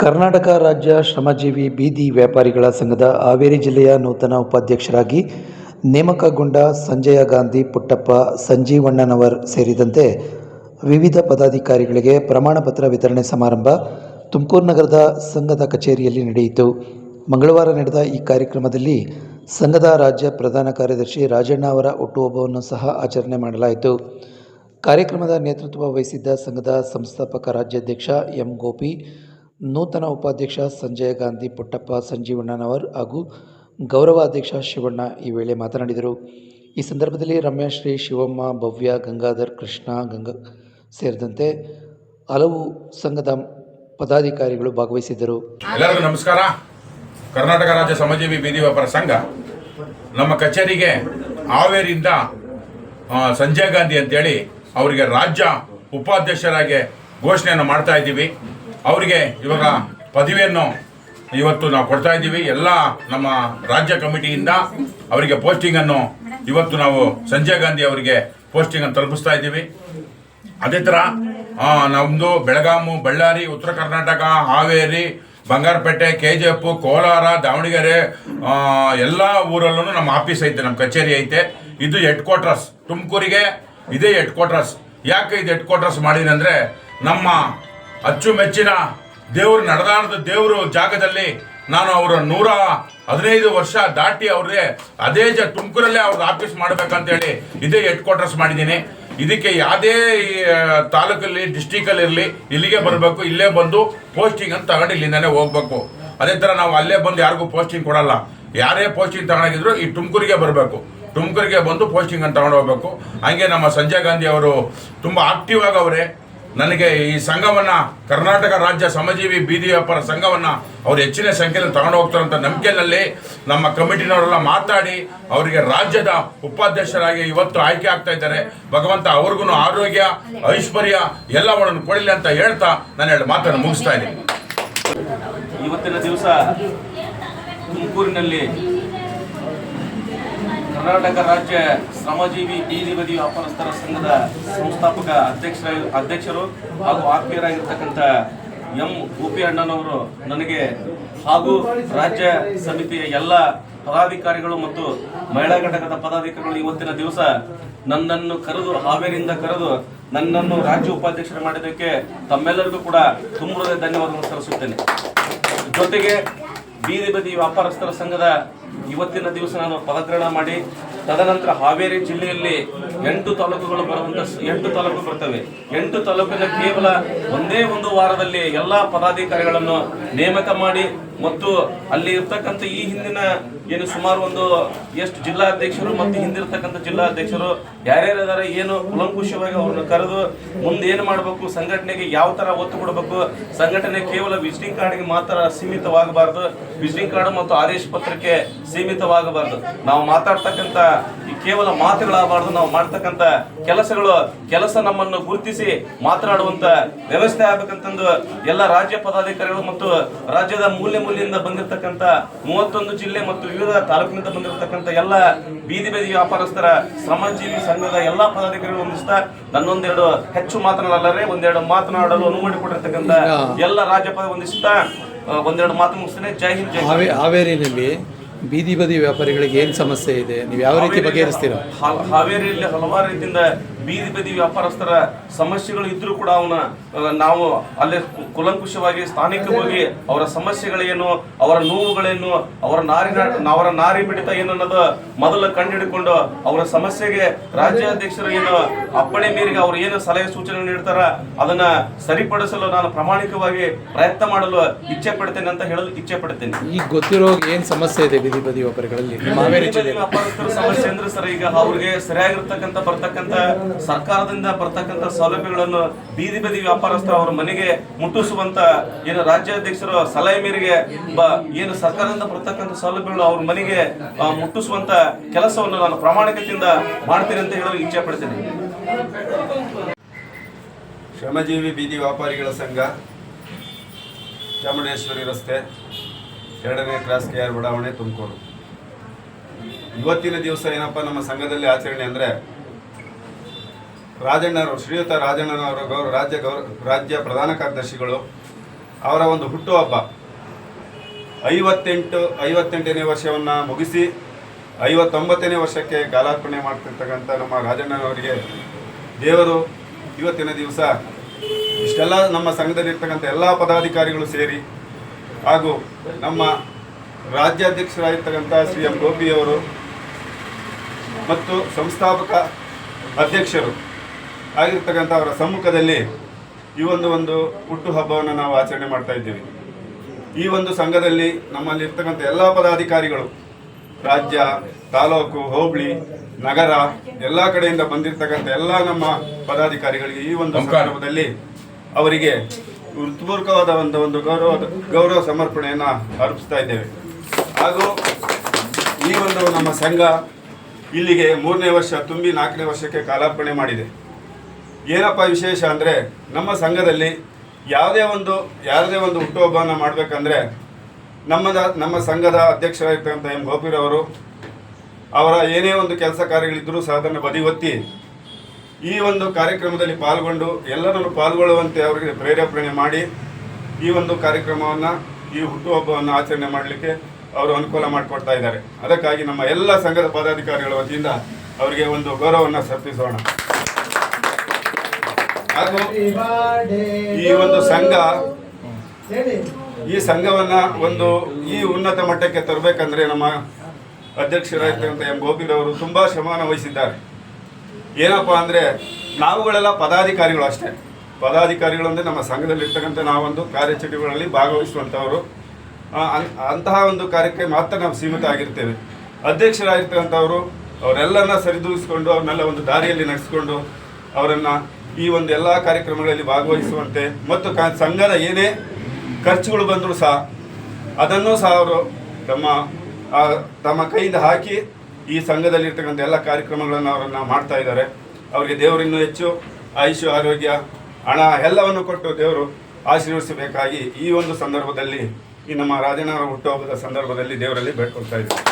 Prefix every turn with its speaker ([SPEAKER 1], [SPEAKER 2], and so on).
[SPEAKER 1] ಕರ್ನಾಟಕ ರಾಜ್ಯ ಶ್ರಮಜೀವಿ ಬೀದಿ ವ್ಯಾಪಾರಿಗಳ ಸಂಘದ ಹಾವೇರಿ ಜಿಲ್ಲೆಯ ನೂತನ ಉಪಾಧ್ಯಕ್ಷರಾಗಿ ನೇಮಕಗೊಂಡ ಸಂಜಯ ಗಾಂಧಿ ಪುಟ್ಟಪ್ಪ ಸಂಜೀವಣ್ಣನವರ್ ಸೇರಿದಂತೆ ವಿವಿಧ ಪದಾಧಿಕಾರಿಗಳಿಗೆ ಪ್ರಮಾಣ ಪತ್ರ ವಿತರಣೆ ಸಮಾರಂಭ ತುಮಕೂರು ನಗರದ ಸಂಘದ ಕಚೇರಿಯಲ್ಲಿ ನಡೆಯಿತು. ಮಂಗಳವಾರ ನಡೆದ ಈ ಕಾರ್ಯಕ್ರಮದಲ್ಲಿ ಸಂಘದ ರಾಜ್ಯ ಪ್ರಧಾನ ಕಾರ್ಯದರ್ಶಿ ರಾಜಣ್ಣ ಅವರ ಹುಟ್ಟುಹಬ್ಬವನ್ನು ಸಹ ಆಚರಣೆ ಮಾಡಲಾಯಿತು. ಕಾರ್ಯಕ್ರಮದ ನೇತೃತ್ವ ವಹಿಸಿದ್ದ ಸಂಘದ ಸಂಸ್ಥಾಪಕ ರಾಜ್ಯಾಧ್ಯಕ್ಷ ಎಂ ಗೋಪಿ ನೂತನ ಉಪಾಧ್ಯಕ್ಷ ಸಂಜಯ ಗಾಂಧಿ, ಪುಟ್ಟಪ್ಪ ಸಂಜೀವಣ್ಣನವರ್ ಹಾಗೂ ಗೌರವಾಧ್ಯಕ್ಷ ಶಿವಣ್ಣ ಈ ವೇಳೆ ಮಾತನಾಡಿದರು. ಈ ಸಂದರ್ಭದಲ್ಲಿ ರಮ್ಯಾಶ್ರೀ ಶಿವಮ್ಮ, ಭವ್ಯ ಗಂಗಾಧರ್ ಕೃಷ್ಣ, ಗಂಗಾ ಸೇರಿದಂತೆ ಹಲವು ಸಂಘದ ಪದಾಧಿಕಾರಿಗಳು ಭಾಗವಹಿಸಿದ್ದರು.
[SPEAKER 2] ಎಲ್ಲರಿಗೂ ನಮಸ್ಕಾರ. ಕರ್ನಾಟಕ ರಾಜ್ಯ ಸಮಾಜೀವಿ ಬೀದಿ ವ್ಯಾಪಾರ ಸಂಘ ನಮ್ಮ ಕಚೇರಿಗೆ ಹಾವೇರಿಯಿಂದ ಸಂಜಯ್ ಗಾಂಧಿ ಅಂತೇಳಿ ಅವರಿಗೆ ರಾಜ್ಯ ಉಪಾಧ್ಯಕ್ಷರಾಗಿ ಘೋಷಣೆಯನ್ನು ಮಾಡ್ತಾ ಇದ್ದೀವಿ. ಅವರಿಗೆ ಇವಾಗ ಪದವಿಯನ್ನು ಇವತ್ತು ನಾವು ಕೊಡ್ತಾ ಇದ್ದೀವಿ. ಎಲ್ಲ ನಮ್ಮ ರಾಜ್ಯ ಕಮಿಟಿಯಿಂದ ಅವರಿಗೆ ಪೋಸ್ಟಿಂಗನ್ನು ಇವತ್ತು ನಾವು ಸಂಜಯ್ ಗಾಂಧಿ ಅವರಿಗೆ ಪೋಸ್ಟಿಂಗನ್ನು ತಲುಪಿಸ್ತಾ ಇದ್ದೀವಿ. ಅದೇ ಥರ ನಮ್ಮದು Belgaum, Ballari, Uttara Karnataka, Haveri, Bangarapete K G F Kolar, Davangere ಎಲ್ಲ ಊರಲ್ಲೂ ನಮ್ಮ ಆಫೀಸ್ ಐತೆ, ನಮ್ಮ ಕಚೇರಿ ಐತೆ. ಇದು ಹೆಡ್ ಕ್ವಾರ್ಟರ್ಸ್ ತುಮಕೂರಿಗೆ ಇದೇ ಹೆಡ್ ಕ್ವಾರ್ಟರ್ಸ್ ಯಾಕೆ ಇದು ಹೆಡ್ ಕ್ವಾರ್ಟರ್ಸ್ ಮಾಡಿದೆ ಅಂದರೆ ನಮ್ಮ ಅಚ್ಚುಮೆಚ್ಚಿನ ದೇವರು ನಡೆದಾಡದ ದೇವರು ಜಾಗದಲ್ಲಿ ನಾನು ಅವರ ನೂರ ಹದಿನೈದು ವರ್ಷ ದಾಟಿ ಅವ್ರಿಗೆ ಅದೇ ಜ ತುಮಕೂರಲ್ಲೇ ಅವ್ರದ್ದು ಆಫೀಸ್ ಮಾಡ್ಬೇಕಂತೇಳಿ ಇದೇ ಹೆಡ್ ಕ್ವಾರ್ಟರ್ಸ್ ಮಾಡಿದ್ದೀನಿ. ಇದಕ್ಕೆ ಯಾವುದೇ ತಾಲೂಕಲ್ಲಿ, ಡಿಸ್ಟಿಕಲ್ಲಿ ಇರಲಿ, ಇಲ್ಲಿಗೆ ಬರಬೇಕು, ಇಲ್ಲೇ ಬಂದು ಪೋಸ್ಟಿಂಗ್ ಅಂತ ತಗೊಂಡು ಇಲ್ಲಿಂದಾನೆ ಹೋಗ್ಬೇಕು. ಅದೇ ಥರ ನಾವು ಅಲ್ಲೇ ಬಂದು ಯಾರಿಗೂ ಪೋಸ್ಟಿಂಗ್ ಕೊಡಲ್ಲ. ಯಾರೇ ಪೋಸ್ಟಿಂಗ್ ತಗೊಂಡಿದ್ರು ಈ ತುಮಕೂರಿಗೆ ಬರಬೇಕು. ತುಮಕೂರಿಗೆ ಬಂದು ಪೋಸ್ಟಿಂಗ್ ಅಂತ ತಗೊಂಡು ಹೋಗ್ಬೇಕು. ಹಂಗೆ ನಮ್ಮ ಸಂಜಯ್ ಗಾಂಧಿ ಅವರು ತುಂಬ ಆಕ್ಟಿವ್ ಆಗವ್ರೆ ನನಗೆ ಈ ಸಂಘವನ್ನ ಕರ್ನಾಟಕ ರಾಜ್ಯ ಸಮಜೀವಿ ಬೀದಿ ವ್ಯಾಪಾರ ಸಂಘವನ್ನ ಅವ್ರು ಹೆಚ್ಚಿನ ಸಂಖ್ಯೆಯಲ್ಲಿ ತಗೊಂಡು ಅಂತ ನಂಬಿಕೆಯಲ್ಲಿ ನಮ್ಮ ಕಮಿಟಿನವರೆಲ್ಲ ಮಾತಾಡಿ ಅವರಿಗೆ ರಾಜ್ಯದ ಉಪಾಧ್ಯಕ್ಷರಾಗಿ ಇವತ್ತು ಆಯ್ಕೆ ಆಗ್ತಾ ಇದ್ದಾರೆ. ಭಗವಂತ ಅವ್ರಿಗೂ ಆರೋಗ್ಯ, ಐಶ್ವರ್ಯ ಎಲ್ಲವನ್ನು ಕೊಡಲಿ ಅಂತ ಹೇಳ್ತಾ ನಾನು ಎರಡು ಮಾತನ್ನು ಮುಗಿಸ್ತಾ ಇದ್ದೀನಿ.
[SPEAKER 3] ಇವತ್ತಿನ ದಿವಸ ತುಮಕೂರಿನಲ್ಲಿ ಕರ್ನಾಟಕ ರಾಜ್ಯ ಶ್ರಮಜೀವಿ ಬೀದಿ ಬದಿ ವ್ಯಾಪಾರಸ್ಥರ ಸಂಘದ ಸಂಸ್ಥಾಪಕ ಅಧ್ಯಕ್ಷರ ಅಧ್ಯಕ್ಷರು ಹಾಗೂ ಆತ್ಮೀಯರಾಗಿರ್ತಕ್ಕಂಥ ಎಂ. ಗೋಪಿ ಅಣ್ಣನವರು ನನಗೆ ಹಾಗೂ ರಾಜ್ಯ ಸಮಿತಿಯ ಎಲ್ಲ ಪದಾಧಿಕಾರಿಗಳು ಮತ್ತು ಮಹಿಳಾ ಘಟಕದ ಪದಾಧಿಕಾರಿಗಳು ಇವತ್ತಿನ ದಿವಸ ನನ್ನನ್ನು ಕರೆದು, ಹಾವೇರಿಯಿಂದ ಕರೆದು ನನ್ನನ್ನು ರಾಜ್ಯ ಉಪಾಧ್ಯಕ್ಷರು ಮಾಡಿದ್ದಕ್ಕೆ ತಮ್ಮೆಲ್ಲರಿಗೂ ಕೂಡ ತುಂಬ ಧನ್ಯವಾದಗಳನ್ನು ಸಲ್ಲಿಸುತ್ತೇನೆ. ಜೊತೆಗೆ ಬೀದಿ ಬದಿ ವ್ಯಾಪಾರಸ್ಥರ ಸಂಘದ ಇವತ್ತಿನ ದಿವಸ ನಾನು ಪದಗ್ರಹಣ ಮಾಡಿ, ತದನಂತರ ಹಾವೇರಿ ಜಿಲ್ಲೆಯಲ್ಲಿ ಎಂಟು ತಾಲೂಕುಗಳು ಬರುವಂತ ಎಂಟು ತಾಲೂಕು ಬರ್ತವೆ. ಎಂಟು ತಾಲೂಕಿನ ಕೇವಲ ಒಂದೇ ಒಂದು ವಾರದಲ್ಲಿ ಎಲ್ಲಾ ಪದಾಧಿಕಾರಿಗಳನ್ನು ನೇಮಕ ಮಾಡಿ ಮತ್ತು ಅಲ್ಲಿ ಇರ್ತಕ್ಕಂಥ ಈ ಹಿಂದಿನ ಏನು ಸುಮಾರು ಒಂದು ಎಷ್ಟು ಜಿಲ್ಲಾಧ್ಯಕ್ಷರು ಮತ್ತು ಹಿಂದಿರ್ತಕ್ಕಂಥ ಜಿಲ್ಲಾಧ್ಯಕ್ಷರು ಇದಾರೆ ಏನು ಕುಲಂಕುಷವಾಗಿ ಅವ್ರನ್ನ ಕರೆದು ಮುಂದೆ ಏನು ಮಾಡಬೇಕು, ಸಂಘಟನೆಗೆ ಯಾವ ತರ ಒತ್ತು ಕೊಡಬೇಕು, ಸಂಘಟನೆ ಕೇವಲ ವಿಸಿಟಿಂಗ್ ಕಾರ್ಡ್ಗೆ ಮಾತ್ರ ಸೀಮಿತವಾಗಬಾರ್ದು, ವಿಸಿಟಿಂಗ್ ಕಾರ್ಡ್ ಮತ್ತು ಆದೇಶ ಪತ್ರಕ್ಕೆ ಸೀಮಿತವಾಗಬಾರ್ದು. ನಾವು ಮಾತಾಡ್ತಕ್ಕಂಥ ಕೇವಲ ಮಾತುಗಳಾಗಬಾರ್ದು ನಾವು ಮಾಡ್ತಕ್ಕಂಥ ಕೆಲಸಗಳು ಕೆಲಸ ನಮ್ಮನ್ನು ಗುರುತಿಸಿ ಮಾತನಾಡುವಂತ ವ್ಯವಸ್ಥೆ ಆಗ್ಬೇಕಂತಂದು ಎಲ್ಲ ರಾಜ್ಯ ಪದಾಧಿಕಾರಿಗಳು ಮತ್ತು ರಾಜ್ಯದ ಮೂಲೆ ಮೂಲೆಯಿಂದ ಬಂದಿರತಕ್ಕಂಥ ಮೂವತ್ತೊಂದು ಜಿಲ್ಲೆ ಮತ್ತು ವಿವಿಧ ತಾಲೂಕಿನಿಂದ ಬಂದಿರತಕ್ಕಂಥ ಎಲ್ಲ ಬೀದಿ ಬೀದಿ ವ್ಯಾಪಾರಸ್ಥರ ಶ್ರಮಜೀವಿ ಸಂಘದ ಎಲ್ಲಾ ಪದಾಧಿಕಾರಿಗಳು ಹೊಂದಿಸ್ತಾ ನನ್ನೊಂದೆರಡು ಹೆಚ್ಚು ಮಾತನಾಡಲಾರೆ. ಒಂದೆರಡು ಮಾತನಾಡಲು ಅನುವು ಮಾಡಿಕೊಟ್ಟಿರ್ತಕ್ಕಂಥ ಎಲ್ಲ ರಾಜ್ಯ ಪದ ಒಂದಿಸ್ತಾ ಒಂದೆರಡು ಮಾತು ಮುಗಿಸ್ತೇನೆ. ಜೈ ಹಿಂದ್ ಜೈ
[SPEAKER 1] ಹಾವೇರಿ ಹಾವೇರಿನಲ್ಲಿ ಬೀದಿ ಬದಿ ವ್ಯಾಪಾರಿಗಳಿಗೆ ಏನು ಸಮಸ್ಯೆ ಇದೆ? ನೀವು ಯಾವ ರೀತಿ ಬಗೆಹರಿಸ್ತೀರಾ?
[SPEAKER 3] ಹಾವೇರಿಯಲ್ಲಿ ಹಲವಾರು ರೀತಿಯಿಂದ ಬೀದಿ ಬದಿ ವ್ಯಾಪಾರಸ್ಥರ ಸಮಸ್ಯೆಗಳು ಇದ್ರೂ ಕೂಡ ಅವನ ನಾವು ಅಲ್ಲೇ ಕುಲಂಕುಷವಾಗಿ ಸ್ಥಾನಿಕವಾಗಿ ಅವರ ಸಮಸ್ಯೆಗಳೇನು ಅವರ ನೋವುಗಳೇನು ಅವರ ನಾರಿನ ಅವರ ನಾರಿ ಬಿಡಿತ ಏನು ಅನ್ನೋದು ಮೊದಲು ಕಂಡುಹಿಡ್ಕೊಂಡು ಅವರ ಸಮಸ್ಯೆಗೆ ರಾಜ್ಯಾಧ್ಯಕ್ಷರು ಏನು ಅಪ್ಪಣೆ ಮೇರೆಗೆ ಅವರು ಏನು ಸಲಹೆ ಸೂಚನೆ ನೀಡ್ತಾರ ಅದನ್ನ ಸರಿಪಡಿಸಲು ನಾನು ಪ್ರಾಮಾಣಿಕವಾಗಿ ಪ್ರಯತ್ನ ಮಾಡಲು ಇಚ್ಛೆ ಪಡ್ತೇನೆ ಅಂತ ಹೇಳಲು ಇಚ್ಛೆ ಪಡ್ತೇನೆ.
[SPEAKER 1] ಈಗ ಗೊತ್ತಿರೋ ಏನು ಸಮಸ್ಯೆ ಇದೆ ಬೀದಿ ಬದಿ ವ್ಯಾಪಾರಿಗಳಲ್ಲಿ?
[SPEAKER 3] ವ್ಯಾಪಾರಸ್ಥರ ಸಮಸ್ಯೆ ಅಂದ್ರೆ ಸರ್ ಈಗ ಅವ್ರಿಗೆ ಸರಿಯಾಗಿರ್ತಕ್ಕಂಥ ಬರ್ತಕ್ಕಂಥ ಸರ್ಕಾರದಿಂದ ಬರ್ತಕ್ಕಂಥ ಸೌಲಭ್ಯಗಳನ್ನು ಬೀದಿ ಬದಿ ವ್ಯಾಪಾರಸ್ಥರು ಅವರ ಮನೆಗೆ ಮುಟ್ಟಿಸುವಂತ ಏನು ರಾಜ್ಯಾಧ್ಯಕ್ಷರು ಸಲಹೆ ಮೇರೆಗೆ ಏನು ಸರ್ಕಾರದಿಂದ ಬರ್ತಕ್ಕಂಥ ಸೌಲಭ್ಯಗಳು ಅವ್ರ ಮನೆಗೆ ಮುಟ್ಟಿಸುವಂತ ಕೆಲಸವನ್ನು ನಾನು ಪ್ರಾಮಾಣಿಕತೆಯಿಂದ ಮಾಡ್ತೀನಿ ಅಂತ ಹೇಳಲು ಇಚ್ಛೆ ಪಡ್ತೀನಿ.
[SPEAKER 4] ಶ್ರಮಜೀವಿ ಬೀದಿ ವ್ಯಾಪಾರಿಗಳ ಸಂಘ, ಚಾಮುಂಡೇಶ್ವರಿ ರಸ್ತೆ, ಎರಡನೇ ಕ್ರಾಸ್ ಕೆ ಆರ್ ಬಡಾವಣೆ ತುಮಕೂರು. ಇವತ್ತಿನ ದಿವಸ ಏನಪ್ಪ ನಮ್ಮ ಸಂಘದಲ್ಲಿ ಆಚರಣೆ ಅಂದರೆ ರಾಜಣ್ಣವರು ಶ್ರೀಯುತ ರಾಜಣ್ಣನವರು ಗೌರವ ರಾಜ್ಯ ಗೌರ ರಾಜ್ಯ ಪ್ರಧಾನ ಕಾರ್ಯದರ್ಶಿಗಳು, ಅವರ ಒಂದು ಹುಟ್ಟುಹಬ್ಬ ಐವತ್ತೆಂಟು, ಐವತ್ತೆಂಟನೇ ವರ್ಷವನ್ನು ಮುಗಿಸಿ, ಐವತ್ತೊಂಬತ್ತನೇ ವರ್ಷಕ್ಕೆ ಗಾಲಾರ್ಪಣೆ ಮಾಡ್ತಿರ್ತಕ್ಕಂಥ ನಮ್ಮ ರಾಜಣ್ಣನವರಿಗೆ ದೇವರು ಇವತ್ತಿನ ದಿವಸ ಇಷ್ಟೆಲ್ಲ ನಮ್ಮ ಸಂಘದಲ್ಲಿರ್ತಕ್ಕಂಥ ಎಲ್ಲ ಪದಾಧಿಕಾರಿಗಳು ಸೇರಿ ಹಾಗೂ ನಮ್ಮ ರಾಜ್ಯಾಧ್ಯಕ್ಷರಾಗಿರ್ತಕ್ಕಂಥ ಶ್ರೀ ಎಂ ಗೋಪಿಯವರು ಮತ್ತು ಸಂಸ್ಥಾಪಕ ಅಧ್ಯಕ್ಷರು ಆಗಿರ್ತಕ್ಕಂಥ ಅವರ ಸಮ್ಮುಖದಲ್ಲಿ ಈ ಒಂದು ಒಂದು ಹುಟ್ಟುಹಬ್ಬವನ್ನು ನಾವು ಆಚರಣೆ ಮಾಡ್ತಾ ಇದ್ದೀವಿ. ಈ ಒಂದು ಸಂಘದಲ್ಲಿ ನಮ್ಮಲ್ಲಿ ಇರ್ತಕ್ಕಂಥ ಎಲ್ಲ ಪದಾಧಿಕಾರಿಗಳು ರಾಜ್ಯ ತಾಲೂಕು ಹೋಬಳಿ ನಗರ ಎಲ್ಲ ಕಡೆಯಿಂದ ಬಂದಿರತಕ್ಕಂಥ ಎಲ್ಲ ನಮ್ಮ ಪದಾಧಿಕಾರಿಗಳಿಗೆ ಈ ಒಂದು. ಸಂದರ್ಭದಲ್ಲಿ ಅವರಿಗೆ ಹೃತ್ಪೂರ್ವಕವಾದ ಒಂದು ಒಂದು ಗೌರವ ಗೌರವ ಸಮರ್ಪಣೆಯನ್ನು ಅರ್ಪಿಸ್ತಾ ಇದ್ದೇವೆ. ಹಾಗೂ ಈ ಒಂದು ನಮ್ಮ ಸಂಘ ಇಲ್ಲಿಗೆ ಮೂರನೇ ವರ್ಷ ತುಂಬಿ ನಾಲ್ಕನೇ ವರ್ಷಕ್ಕೆ ಕಾಲಾರ್ಪಣೆ ಮಾಡಿದೆ. ಏನಪ್ಪ ವಿಶೇಷ ಅಂದರೆ ನಮ್ಮ ಸಂಘದಲ್ಲಿ ಯಾವುದೇ ಒಂದು, ಯಾರದೇ ಒಂದು ಹುಟ್ಟುಹಬ್ಬವನ್ನು ಮಾಡಬೇಕಂದ್ರೆ ನಮ್ಮದ, ನಮ್ಮ ಸಂಘದ ಅಧ್ಯಕ್ಷರಾಗಿರ್ತಕ್ಕಂಥ ಎಂ ಗೋಪಿರವರು ಅವರ ಏನೇ ಒಂದು ಕೆಲಸ ಕಾರ್ಯಗಳಿದ್ದರೂ ಸಹ ಅದನ್ನು ಬದಿಗೊತ್ತಿ ಈ ಒಂದು ಕಾರ್ಯಕ್ರಮದಲ್ಲಿ ಪಾಲ್ಗೊಂಡು ಎಲ್ಲರನ್ನು ಪಾಲ್ಗೊಳ್ಳುವಂತೆ ಅವರಿಗೆ ಪ್ರೇರೇಪಣೆ ಮಾಡಿ ಈ ಒಂದು ಕಾರ್ಯಕ್ರಮವನ್ನು, ಈ ಹುಟ್ಟುಹಬ್ಬವನ್ನು ಆಚರಣೆ ಮಾಡಲಿಕ್ಕೆ ಅವರು ಅನುಕೂಲ ಮಾಡಿಕೊಡ್ತಾ ಇದ್ದಾರೆ. ಅದಕ್ಕಾಗಿ ನಮ್ಮ ಎಲ್ಲ ಸಂಘದ ಪದಾಧಿಕಾರಿಗಳ ವತಿಯಿಂದ ಅವರಿಗೆ ಒಂದು ಗೌರವವನ್ನು ಸಮರ್ಪಿಸೋಣ ಹಾಗೂ ಈ ಒಂದು ಸಂಘ ಈ ಸಂಘವನ್ನ ಒಂದು ಈ ಉನ್ನತ ಮಟ್ಟಕ್ಕೆ ತರಬೇಕಂದ್ರೆ ನಮ್ಮ ಅಧ್ಯಕ್ಷರಾಗಿರ್ತಕ್ಕಂಥ ಎಂ ಗೋಪಿರವರು ತುಂಬಾ ಶ್ರಮವನ್ನು ವಹಿಸಿದ್ದಾರೆ. ಏನಪ್ಪಾ ಅಂದ್ರೆ ನಾವುಗಳೆಲ್ಲ ಪದಾಧಿಕಾರಿಗಳು ಅಷ್ಟೇ. ಪದಾಧಿಕಾರಿಗಳು ಅಂದ್ರೆ ನಮ್ಮ ಸಂಘದಲ್ಲಿರ್ತಕ್ಕಂಥ ನಾವೊಂದು ಕಾರ್ಯಚಟುವಟಿಕೆಗಳಲ್ಲಿ ಭಾಗವಹಿಸುವಂಥವರು. ಅಂತಹ ಒಂದು ಕಾರ್ಯಕ್ಕೆ ಮಾತ್ರ ನಾವು ಸೀಮಿತ ಆಗಿರ್ತೇವೆ. ಅಧ್ಯಕ್ಷರಾಗಿರ್ತಕ್ಕಂಥವರು ಅವರೆಲ್ಲರನ್ನ ಸರಿದೂಗಿಸ್ಕೊಂಡು ಅವ್ರನ್ನೆಲ್ಲ ಒಂದು ದಾರಿಯಲ್ಲಿ ನಡೆಸ್ಕೊಂಡು ಅವರನ್ನ ಈ ಒಂದು ಎಲ್ಲ ಕಾರ್ಯಕ್ರಮಗಳಲ್ಲಿ ಭಾಗವಹಿಸುವಂತೆ ಮತ್ತು ಸಂಘದ ಏನೇ ಖರ್ಚುಗಳು ಬಂದರೂ ಸಹ ಅದನ್ನು ಸಹ ಅವರು ತಮ್ಮ ತಮ್ಮ ಕೈಯಿಂದ ಹಾಕಿ ಈ ಸಂಘದಲ್ಲಿರ್ತಕ್ಕಂಥ ಎಲ್ಲ ಕಾರ್ಯಕ್ರಮಗಳನ್ನು ಅವರನ್ನು ಮಾಡ್ತಾ ಇದ್ದಾರೆ. ಅವರಿಗೆ ದೇವರು ಇನ್ನೂ ಹೆಚ್ಚು ಆಯುಷ್ಯ ಆರೋಗ್ಯ, ಹಣ ಎಲ್ಲವನ್ನು ಕೊಟ್ಟು ದೇವರು ಆಶೀರ್ವದಿಸಬೇಕಾಗಿ ಈ ಒಂದು ಸಂದರ್ಭದಲ್ಲಿ ಈ ನಮ್ಮ ರಾಜನವರ ಹುಟ್ಟುಹಬ್ಬದ ಸಂದರ್ಭದಲ್ಲಿ ದೇವರಲ್ಲಿ ಬೇಡ್ಕೊಳ್ತಾ ಇದ್ದೀವಿ